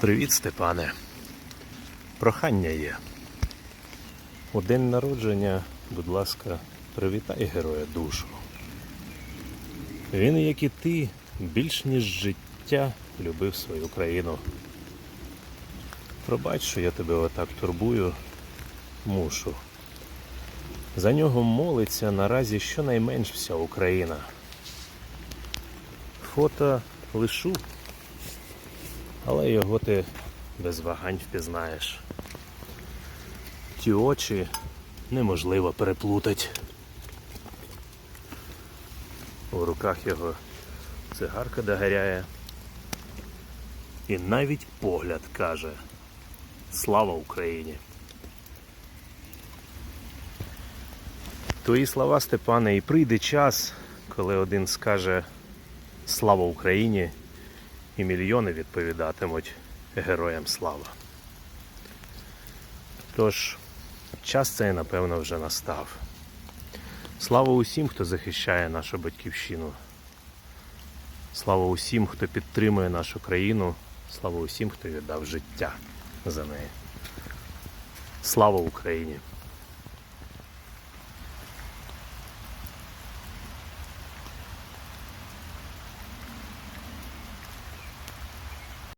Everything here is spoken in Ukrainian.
Привіт, Степане. Прохання є. У день народження, будь ласка, привітай героя душу. Він, як і ти, більш ніж життя любив свою країну. Пробач, що я тебе отак турбую, мушу. За нього молиться наразі щонайменш вся Україна. Фото лишу, але його ти без вагань впізнаєш. Ті очі неможливо переплутати. У руках його цигарка догоряє. І навіть погляд каже Слава Україні! Твої слова, Степане, і прийде час, коли один скаже Слава Україні, і мільйони відповідатимуть Героям слава. Тож, час цей, напевно, вже настав. Слава усім, хто захищає нашу батьківщину. Слава усім, хто підтримує нашу країну. Слава усім, хто віддав життя за неї. Слава Україні!